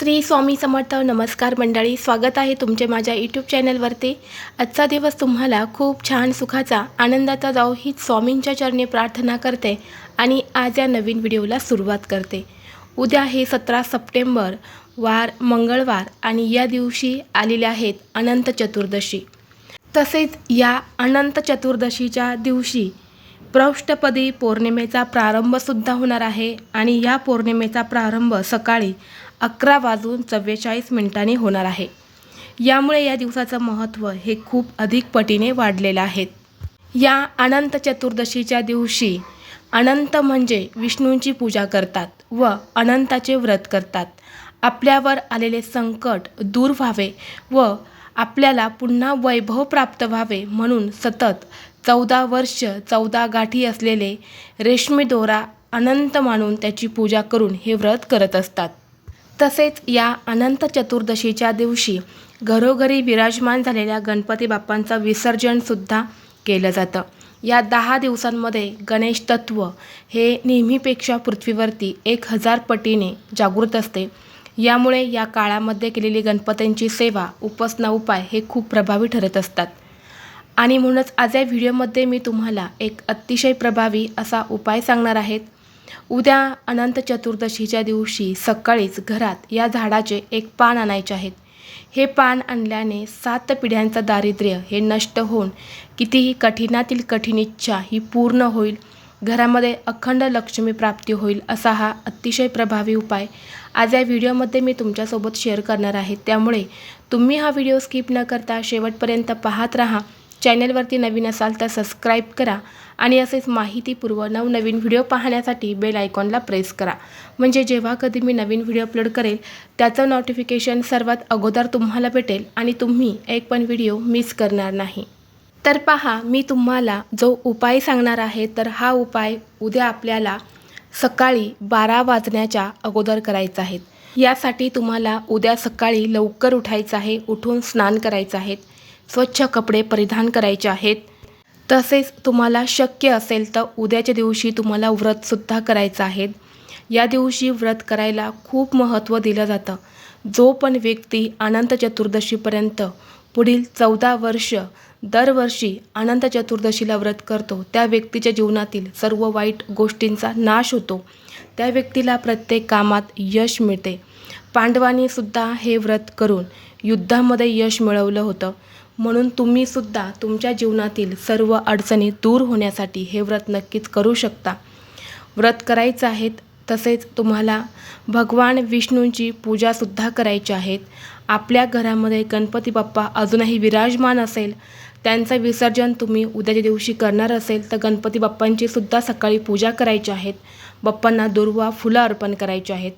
श्री स्वामी समर्थ नमस्कार मंडळी स्वागत आहे तुमचे माझ्या यूट्यूब चॅनलवरती आजचा दिवस तुम्हाला खूप छान सुखाचा आनंदाचा जाऊ ही स्वामींच्या चरणी प्रार्थना करते आणि आज या नवीन व्हिडिओला सुरुवात करते. उद्या हे सतरा सप्टेंबर वार मंगळवार आणि या दिवशी आलेले आहेत अनंत चतुर्दशी. तसेच या अनंत चतुर्दशीच्या दिवशी प्रौष्टपदी पौर्णिमेचा प्रारंभसुद्धा होणार आहे आणि या पौर्णिमेचा प्रारंभ सकाळी अकरा वाजून चव्वेचाळीस मिनिटांनी होणार आहे. यामुळे या दिवसाचं महत्त्व हे खूप अधिक पटीने वाढलेलं आहे. या अनंत चतुर्दशीच्या दिवशी अनंत म्हणजे विष्णूंची पूजा करतात व अनंताचे व्रत करतात. आपल्यावर आलेले संकट दूर व्हावे व आपल्याला पुन्हा वैभव प्राप्त व्हावे म्हणून सतत चौदा वर्ष चौदा गाठी असलेले रेशमी दोरा अनंत मानून त्याची पूजा करून हे व्रत करत असतात. तसेच या अनंत चतुर्दशीच्या दिवशी घरोघरी विराजमान झालेल्या गणपती बाप्पांचं विसर्जनसुद्धा केलं जातं. या दहा दिवसांमध्ये गणेश तत्व हे नेहमीपेक्षा पृथ्वीवरती एक हजार पटीने जागृत असते. यामुळे या काळामध्ये केलेली गणपतींची सेवा उपासना उपाय हे खूप प्रभावी ठरत असतात. आणि म्हणूनच आज या व्हिडिओमध्ये मी तुम्हाला एक अतिशय प्रभावी असा उपाय सांगणार आहेत उद्या अनंत चतुर्दशीच्या दिवशी सकाळीच घरात या झाडाचे एक पान आणायचे आहेत. हे पान आणल्याने सात पिढ्यांचं दारिद्र्य हे नष्ट होऊन कितीही कठीणातील कठीण इच्छा ही पूर्ण होईल. घरामध्ये अखंड लक्ष्मी प्राप्ती होईल असा हा अतिशय प्रभावी उपाय. आज या व्हिडिओमध्ये मी तुमच्यासोबत शेअर करणार आहे. त्यामुळे तुम्ही हा व्हिडिओ स्किप न करता शेवटपर्यंत पाहत राहा. चॅनलवरती नवीन असाल तर सबस्क्राईब करा आणि असेच माहितीपूर्व नवनवीन व्हिडिओ पाहण्यासाठी बेल आयकॉनला प्रेस करा. म्हणजे जेव्हा कधी मी नवीन व्हिडिओ अपलोड करेल त्याचं नोटिफिकेशन सर्वात अगोदर तुम्हाला भेटेल आणि तुम्ही एक पण व्हिडिओ मिस करणार नाही. तर पहा मी तुम्हाला जो उपाय सांगणार आहे तर हा उपाय उद्या आपल्याला सकाळी बारा वाजण्याच्या अगोदर करायचा आहे. यासाठी तुम्हाला उद्या सकाळी लवकर उठायचं आहे उठून स्नान करायचं आहे. स्वच्छ कपडे परिधान करायचे आहेत. तसेच तुम्हाला शक्य असेल तर उद्याच्या दिवशी तुम्हाला व्रतसुद्धा करायचं आहे. या दिवशी व्रत करायला खूप महत्त्व दिलं जातं. जो पण व्यक्ती अनंत चतुर्दशीपर्यंत पुढील चौदा वर्ष दरवर्षी अनंत चतुर्दशीला व्रत करतो त्या व्यक्तीच्या जीवनातील सर्व वाईट गोष्टींचा नाश होतो. त्या व्यक्तीला प्रत्येक कामात यश मिळते. पांडवांनीसुद्धा हे व्रत करून युद्धामध्ये यश मिळवलं होतं. म्हणून तुम्हीसुद्धा तुमच्या जीवनातील सर्व अडचणी दूर होण्यासाठी हे व्रत नक्कीच करू शकता. व्रत करायचं आहेत तसेच तुम्हाला भगवान विष्णूंची पूजासुद्धा करायची आहेत. आपल्या घरामध्ये गणपती बाप्पा अजूनही विराजमान असेल त्यांचं विसर्जन तुम्ही उद्याच्या दिवशी करणार असेल तर गणपती बाप्पांची सुद्धा सकाळी पूजा करायची आहेत. बाप्पांना दुर्वा फुलं अर्पण करायची आहेत.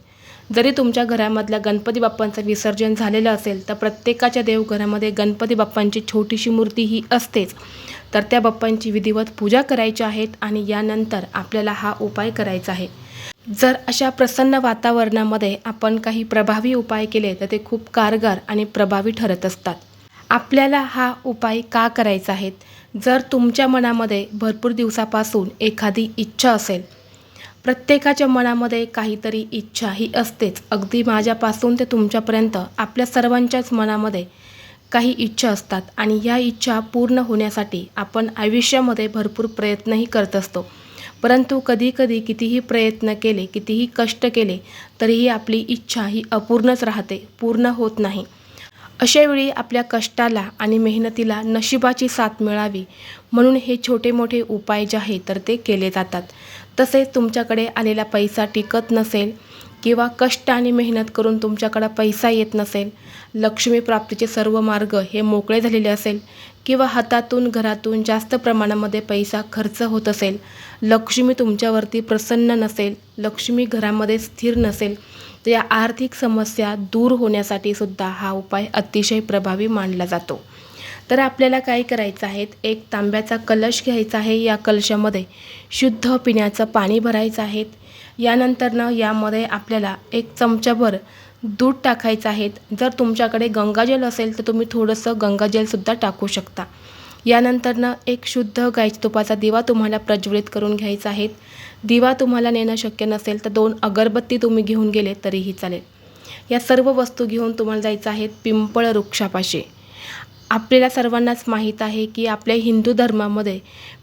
जरी तुमच्या घरामधल्या गणपती बाप्पांचं विसर्जन झालेलं असेल तर प्रत्येकाच्या देवघरामध्ये गणपती बाप्पांची छोटीशी मूर्ती ही असतेच. तर त्या बाप्पांची विधिवत पूजा करायची आहेत आणि यानंतर आपल्याला हा उपाय करायचा आहे. जर अशा प्रसन्न वातावरणामध्ये आपण काही प्रभावी उपाय केले तर ते खूप कारगर आणि प्रभावी ठरत असतात. आपल्याला हा उपाय का करायचा आहे? जर तुमच्या मनामध्ये भरपूर दिवसापासून एखादी इच्छा असेल प्रत्येकाच्या मनामध्ये काहीतरी इच्छा ही असतेच. अगदी माझ्यापासून ते तुमच्यापर्यंत आपल्या सर्वांच्याच मनामध्ये काही इच्छा असतात आणि या इच्छा पूर्ण होण्यासाठी आपण आयुष्यामध्ये भरपूर प्रयत्नही करत असतो. परंतु कधीकधी कितीही प्रयत्न केले कितीही कष्ट केले तरीही आपली इच्छा ही अपूर्णच राहते पूर्ण होत नाही. अशावेळी आपल्या कष्टाला आणि मेहनतीला नशिबाची साथ मिळावी म्हणून हे छोटे मोठे उपाय जे आहे तर ते केले जातात. तसेच तुमच्याकडे आलेला पैसा टिकत नसेल किंवा कष्ट आणि मेहनत करून तुमच्याकडं पैसा येत नसेल लक्ष्मी प्राप्तीचे सर्व मार्ग हे मोकळे झालेले असेल किंवा हातातून घरातून जास्त प्रमाणामध्ये पैसा खर्च होत असेल लक्ष्मी तुमच्यावरती प्रसन्न नसेल लक्ष्मी घरामध्ये स्थिर नसेल तर या आर्थिक समस्या दूर होण्यासाठी सुद्धा हा उपाय अतिशय प्रभावी मानला जातो. तर आपल्याला काय करायचं आहे? एक तांब्याचा कलश घ्यायचा आहे या कलशामध्ये. शुद्ध पिण्याचं पाणी भरायचं आहे. यानंतरनं यामध्ये आपल्याला एक चमचाभर दूध टाकायचं आहे. जर तुमच्याकडे गंगाजल असेल तर तुम्ही थोडंसं गंगाजलसुद्धा टाकू शकता. यानंतरनं एक शुद्ध गायच्या तुपाचा दिवा तुम्हाला प्रज्वलित करून घ्यायचा आहे. दिवा तुम्हाला नेणं शक्य नसेल तर दोन अगरबत्ती तुम्ही घेऊन गेले तरीही चालेल. या सर्व वस्तू घेऊन तुम्हाला जायचं आहे पिंपळ वृक्षापाशी. आपल्याला सर्वांनाच माहीत आहे की आपल्या हिंदू धर्मामध्ये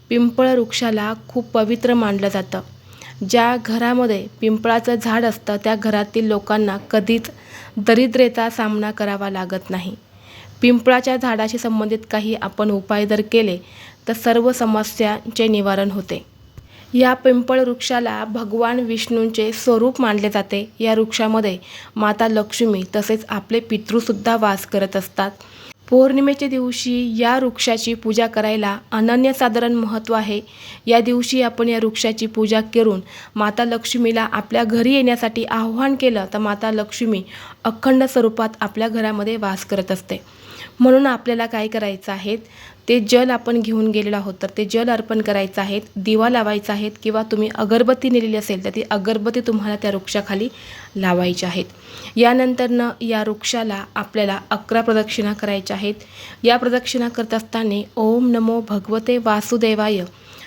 पिंपळ वृक्षाला खूप पवित्र मानलं जातं. ज्या घरामध्ये पिंपळाचं झाड असतं त्या घरातील लोकांना कधीच दरिद्रेचा सामना करावा लागत नाही. पिंपळाच्या झाडाशी संबंधित काही आपण उपाय जर केले तर सर्व समस्यांचे निवारण होते. या पिंपळ वृक्षाला भगवान विष्णूंचे स्वरूप मानले जाते. या वृक्षामध्ये माता लक्ष्मी तसेच आपले पितृसुद्धा वास करत असतात. पौर्णिमेच्या दिवशी या वृक्षाची पूजा करायला अनन्यसाधारण महत्त्व आहे. या दिवशी आपण या वृक्षाची पूजा करून माता लक्ष्मीला आपल्या घरी येण्यासाठी आव्हान केलं तर माता लक्ष्मी अखंड स्वरूपात आपल्या घरामध्ये वास करत असते. म्हणून आपल्याला काय करायचं आहे? ते जल आपण घेऊन गेलेलो आहोत. तर ते जल अर्पण करायचं आहेत दिवा लावायचा आहेत किंवा तुम्ही अगरबत्ती नेलेली असेल तर ती अगरबत्ती तुम्हाला त्या वृक्षाखाली लावायची आहेत. यानंतरनं या वृक्षाला आपल्याला अकरा प्रदक्षिणा करायच्या आहेत. या प्रदक्षिणा करत असताना ओम नमो भगवते वासुदेवाय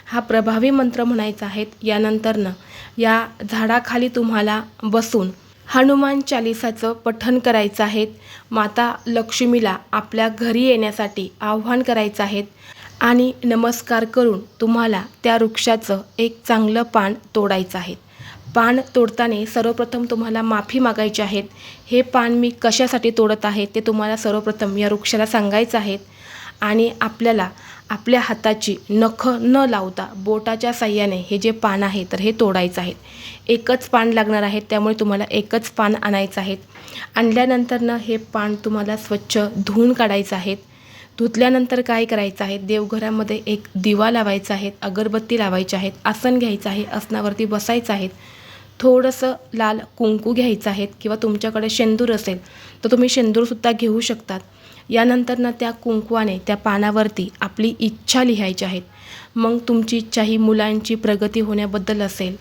हा प्रभावी मंत्र म्हणायचा आहेत यानंतरनं या झाडाखाली तुम्हाला बसून हनुमान चालिसाचं पठण करायचं आहे माता लक्ष्मीला आपल्या घरी येण्यासाठी आव्हान करायचं आहेत. आणि नमस्कार करून तुम्हाला त्या वृक्षाचं एक चांगलं पान तोडायचं आहे. पान तोडताना सर्वप्रथम तुम्हाला माफी मागायची आहेत हे पान मी कशासाठी तोडत आहे ते तुम्हाला सर्वप्रथम या वृक्षाला सांगायचं आहे. आणि आपल्याला आपल्या हाताची नख न लावता बोटाच्या साह्याने हे जे पान आहे तर हे तोडायचं आहे. एकच पान लागणार आहे त्यामुळे तुम्हाला एकच पान आणायचं आहे. आणल्यानंतरनं हे पान तुम्हाला स्वच्छ धुवून काढायचं आहे. धुतल्यानंतर काय करायचं आहे? देवघरामध्ये एक दिवा लावायचा आहे अगरबत्ती लावायची आहेत आसन घ्यायचं आहे आसनावरती बसायचं आहे. थोडंसं लाल कुंकू घ्यायचं आहे किंवा तुमच्याकडे शेंदूर असेल तर तुम्ही शेंदूरसुद्धा घेऊ शकतात. यानंतरनं त्या कुंकवाने त्या पानावरती आपली इच्छा लिहायची आहेत. मग तुमची इच्छा ही मुलांची प्रगती होण्याबद्दल असेल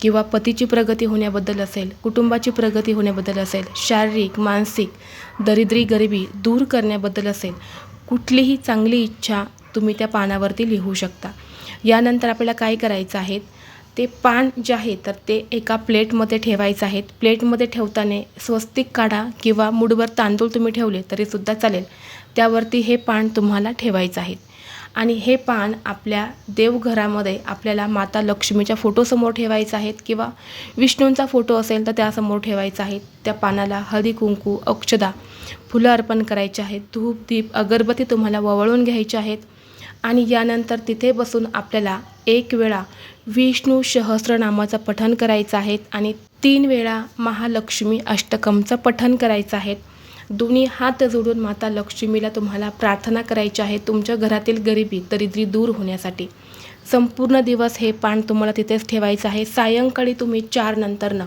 किंवा पतीची प्रगती होण्याबद्दल असेल कुटुंबाची प्रगती होण्याबद्दल असेल शारीरिक मानसिक दरिद्री गरिबी दूर करण्याबद्दल असेल कुठलीही चांगली इच्छा तुम्ही त्या पानावरती लिहू शकता. यानंतर आपल्याला काय करायचं आहे? ते पान जे आहे तर ते एका प्लेटमध्ये ठेवायचं आहे. प्लेटमध्ये ठेवताना स्वस्तिक काढा किंवा मुठभर तांदूळ तुम्ही ठेवले तरीसुद्धा चालेल. त्यावरती हे पान तुम्हाला ठेवायचं आहे. आणि हे पान आपल्या देवघरामध्ये आपल्याला माता लक्ष्मीच्या फोटोसमोर ठेवायचं आहेत किंवा विष्णूंचा फोटो असेल तर त्यासमोर ठेवायचा आहे. त्या पानाला हळदी कुंकू अक्षदा फुलं अर्पण करायचे आहेत. धूप दीप अगरबत्ती तुम्हाला ववळून घ्यायचे आहेत. आणि यानंतर तिथे बसून आपल्याला एक वेळा विष्णू सहस्रनामाचं पठण करायचं आहे आणि तीन वेळा महालक्ष्मी अष्टकमचं पठण करायचं आहे दोन्ही हात जोडून माता लक्ष्मीला तुम्हाला प्रार्थना करायची आहे तुमच्या घरातील गरिबी दरिद्री दूर होण्यासाठी. संपूर्ण दिवस हे पान तुम्हाला तिथेच ठेवायचं आहे. सायंकाळी तुम्ही चार नंतरनं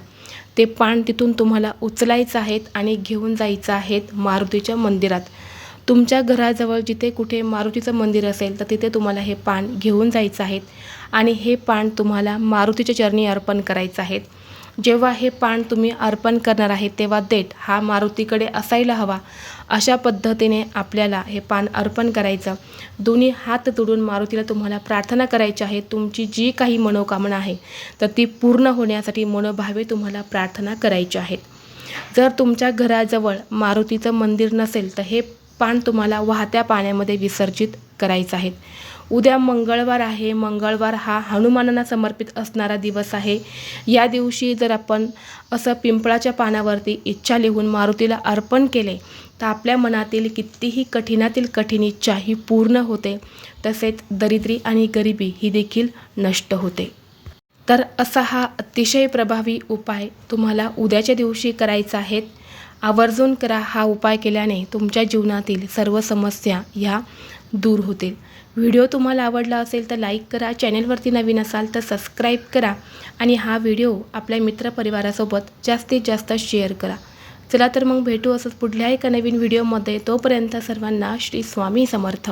ते पान तिथून तुम्हाला उचलायचं आहेत आणि घेऊन जायचं आहेत मारुतीच्या मंदिरात. तुमच्या घराजवळ जिथे कुठे मारुतीचं मंदिर असेल तर तिथे तुम्हाला हे पान घेऊन जायचं आहे. आणि हे पान तुम्हाला मारुतीच्या चरणी अर्पण करायचं आहे. जेव्हा हे पान तुम्ही अर्पण करणार आहे तेव्हा देठ हा मारुतीकडे असायला हवा. अशा पद्धतीने आपल्याला हे पान अर्पण करायचं. दोन्ही हात तोडून मारुतीला तुम्हाला प्रार्थना करायची आहे. तुमची जी काही मनोकामना आहे तर ती पूर्ण होण्यासाठी मनोभावे तुम्हाला प्रार्थना करायची आहेत जर तुमच्या घराजवळ मारुतीचं मंदिर नसेल तर हे पान तुम्हाला वाहत्या पाण्यामध्ये विसर्जित करायचं आहे. उद्या मंगळवार आहे. मंगळवार हा हनुमानांना समर्पित असणारा दिवस आहे. या दिवशी जर आपण असं पिंपळाच्या पानावरती इच्छा लिहून मारुतीला अर्पण केले तर आपल्या मनातील कितीही कठीणातील कठीण इच्छा ही पूर्ण होते. तसेच दरिद्री आणि गरिबी ही देखील नष्ट होते. तर असा हा अतिशय प्रभावी उपाय तुम्हाला उद्याच्या दिवशी करायचा आहे. आवर्जून करा हा उपाय केल्याने तुमच्या जीवनातील सर्व समस्या ह्या दूर होतील. व्हिडिओ तुम्हाला आवडला असेल तर लाईक करा चॅनेलवरती नवीन असाल तर सबस्क्राईब करा आणि हा व्हिडिओ आपल्या मित्रपरिवारासोबत जास्तीत जास्त शेअर करा. चला तर मग भेटू असंच पुढल्या एका नवीन व्हिडिओमध्ये. तोपर्यंत सर्वांना श्री स्वामी समर्थ.